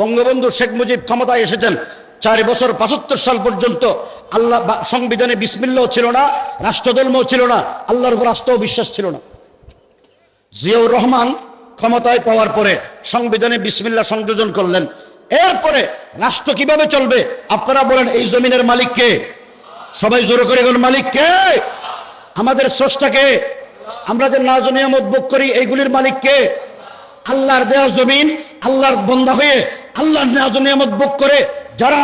বঙ্গবন্ধু শেখ মুজিব ক্ষমতায় এসেছেন। চার বছর পঁচাত্তর সাল পর্যন্ত আল্লাহ সংবিধানে বিসমিল্লাও ছিল না, রাষ্ট্রধর্মও ছিল না, আল্লাহর আস্থাও বিশ্বাস ছিল না। জিয়াউর রহমান ক্ষমতায় পাওয়ার পরে সংবিধানে বিসমিল্লা সংযোজন করলেন। এরপরে রাষ্ট্র কীভাবে চলবে? আপনারা বলেন, এই জমিনের মালিক কে? সবাই জোরে করে বলেন, মালিক কে? আমাদের স্রষ্টাকে আমরা যে নাজ নিয়ামত ভোগ করি, এইগুলির মালিককে আল্লাহর দেওয়া জমিন, আল্লাহর বন্ধা হয়ে আল্লাহর নাজ নিয়ামত ভোগ করে, যারা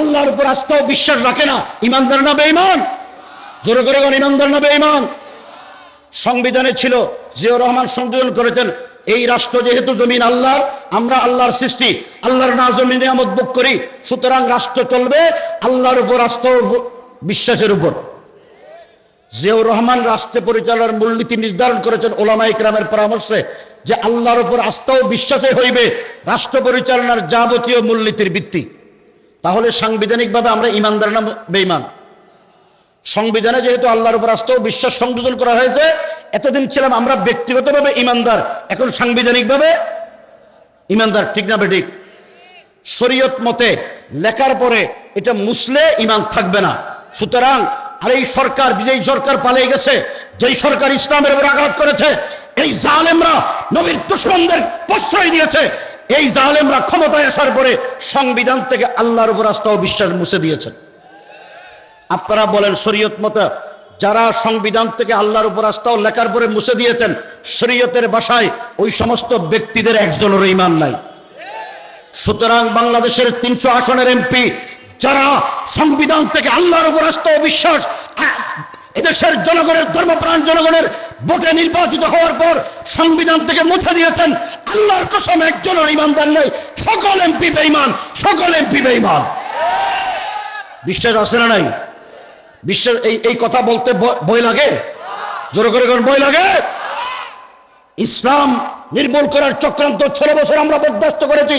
আল্লাহর উপর আস্থা ও বিশ্বাস রাখে না, ইমানদার না বেঈমান? জোরে করে বলেন, ইমানদার না বেঈমান? সংবিধানে ছিল, জিয়াউর রহমান সংযোজন করেছেন, এই রাষ্ট্র যেহেতু জমিন আল্লাহর, আমরা আল্লাহর সৃষ্টি, আল্লাহর না জমিন নিয়ামত ভোগ করি, সুতরাং রাষ্ট্র চলবে আল্লাহর উপর রাষ্ট্র বিশ্বাসের উপর। জিয়াউর রহমান রাষ্ট্র পরিচালনার মূলনীতি নির্ধারণ করেছেন ওলামা ইকরামের পরামর্শে যে আল্লাহর উপর আস্থা ও বিশ্বাসে হইবে রাষ্ট্র পরিচালনার যাবতীয় মূলনীতির ভিত্তি। তাহলে সাংবিধানিকভাবে আমরা ইমানদার না বেঈমান? সংবিধানে যেহেতু আল্লাহর উপর আস্থা ও বিশ্বাস সংযোজন করা হয়েছে, এতদিন ছিলাম আমরা ব্যক্তিগতভাবে ইমানদার। এখন সাংবিধানিকভাবে ইমানদার, ঠিক না বেঠিক? শরীয়ত মতে লেখার পরে এটা মুসলে ইমান থাকবে না। সুতরাং আর এই সরকার যেই সরকার পালিয়ে গেছে, যেই সরকার ইসলামের উপর আঘাত করেছে, এই জালেমরা নবীর দুশ্মনদের প্রশ্রয় দিয়েছে, এই জালেমরা ক্ষমতায় আসার পরে সংবিধান থেকে আল্লাহর উপর আস্থা ও বিশ্বাস মুছে দিয়েছেন আপনারা বলেন, শরীয়ত মতে যারা সংবিধান থেকে আল্লাহর উপর আস্থাও লেখার পরে মুছে দিয়েছেন, শরীয়তের ভাষায় ওই সমস্ত ব্যক্তিদের একজনেরও ইমান নাই। সুতরাং বাংলাদেশের তিনশো আসনের এমপি যারা সংবিধান থেকে আল্লাহর উপর আস্থা ও বিশ্বাস আহ, এদেশের জনগণের ধর্মপ্রাণ জনগণের ভোটে নির্বাচিত হওয়ার পর সংবিধান থেকে মুছে দিয়েছেন আল্লাহর কসম একজনের ইমানদার নেই। সকল এমপি বেইমান সকল এমপি বেইমান বিশ্বাস আছে না নাই? বিশ্বের এই এই কথা বলতে ব- ভয় লাগে? জোরে করে ভয় লাগে? ইসলাম নির্মূল করার চক্রান্ত ষোলো বছর আমরা বরদাস্ত করেছি।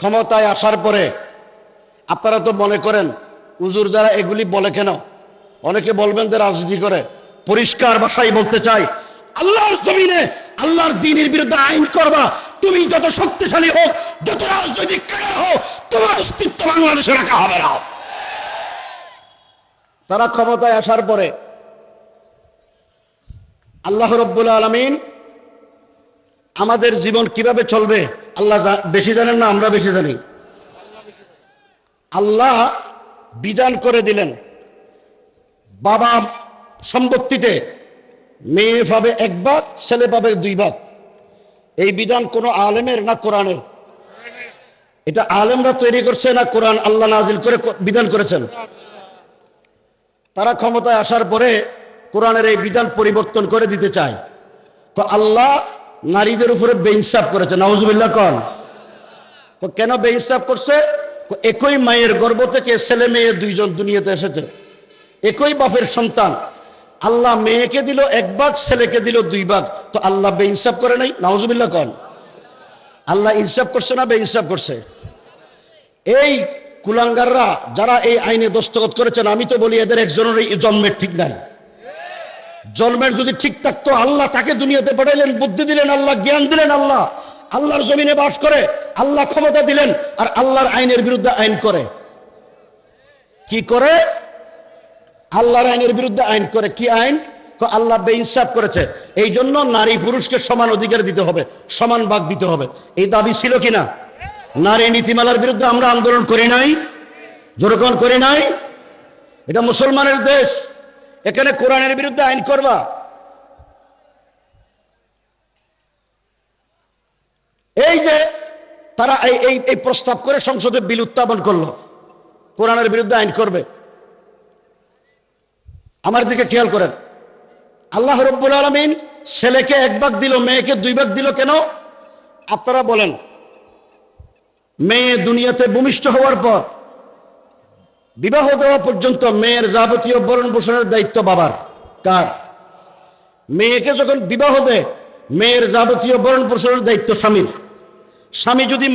ক্ষমতায় আসার পরে, আপনারা তো মনে করেন উজুর যারা এগুলি বলে কেন? অনেকে বলবেন যে রাজনীতি করে। পরিষ্কার ভাষায় বলতে চাই, আল্লাহর জমিনে আল্লাহর দিনের বিরুদ্ধে আইন করবা। তুমি যত শক্তিশালী হোক, যত রাজনৈতিক তোমার অস্তিত্ব বাংলাদেশে রাখা হবে না। তারা ক্ষমতায় আসার পরে, আল্লাহ রব্বুল আলমিন আমাদের জীবন কীভাবে চলবে, আল্লাহ বেশি জানেন না, আমরা বেশি জানি। আল্লাহ বিধান করে দিলেন, বাবা সম্পত্তিতে, মেয়ে পাবে এক ছেলে পাবে দুই এই বিধান কোন আলেমের না কোরআনের? এটা আলেমরা তৈরি করছে না কোরআন আল্লাহ নাজিল করে বিধান করেছেন? তারা ক্ষমতায় আসার পরে কোরআনের এই বিধান পরিবর্তন করে দিতে চায়। তো আল্লাহ নারীদের উপরে বেইনসাফ করেছে নওয়াজুবিল্লাহ কন। কেন বেইনসাফ করছে? একই মায়ের গর্ভ থেকে ছেলে মেয়ে দুইজন দুনিয়াতে এসেছে। একই বাপের সন্তান। আল্লাহ মেয়েকে দিল এক ভাগ, ছেলেকে দিল দুই ভাগ। তো আল্লাহ বেইনসাফ করে নাই নওয়াজুবিল্লাহ কন। আল্লাহ ইনসাফ করছে না বেইনসাফ করছে? এই কুলাঙ্গাররা যারা এই আইনে দস্তখত করেছেন, আমি তো বলি এদের একজনের জন্মের ঠিক নাই। জন্মের যদি ঠিক থাকতো, আল্লাহ তাকে দুনিয়াতে পাঠাইলেন, বুদ্ধি দিলেন, আল্লাহ জ্ঞান দিলেন, আল্লাহ আল্লাহর জমিনে বাস করে, আল্লাহ ক্ষমতা দিলেন, আর আল্লাহর আইনের বিরুদ্ধে আইন করে। কি করে? আল্লাহর আইনের বিরুদ্ধে আইন করে, কি আইন? আল্লাহ বেইনসাফ করেছে। এই জন্য নারী পুরুষকে সমান অধিকার দিতে হবে, সমান ভাগ দিতে হবে। এই দাবি ছিল কিনা? নারী নীতিমালার বিরুদ্ধে আমরা আন্দোলন করি নাই যেরকম করি নাই। এটা মুসলমানের দেশ। এখানে কোরআনের বিরুদ্ধে আইন করবা। এই যে তারা এই এই প্রস্তাব করে সংসদে বিল উত্থাপন করল, কোরআনের বিরুদ্ধে আইন করবে। আমার দিকে খেয়াল করেন। আল্লাহ রব্বুল আলমিন ছেলেকে এক ভাগ দিল, মেয়েকে দুই ভাগ দিল কেন? আপনারা বলেন, মেয়ে দুনিয়াতে ভূমিষ্ঠ হওয়ার পর বিবাহ দেওয়া পর্যন্ত মেয়ের যাবতীয় বরণ পোষণের দায়িত্ব বাবার কার মেয়েকে যখন বিবাহ দেয়, মেয়ের যাবতীয় বরণ পোষণের দায়িত্ব স্বামীর। স্বামী যদি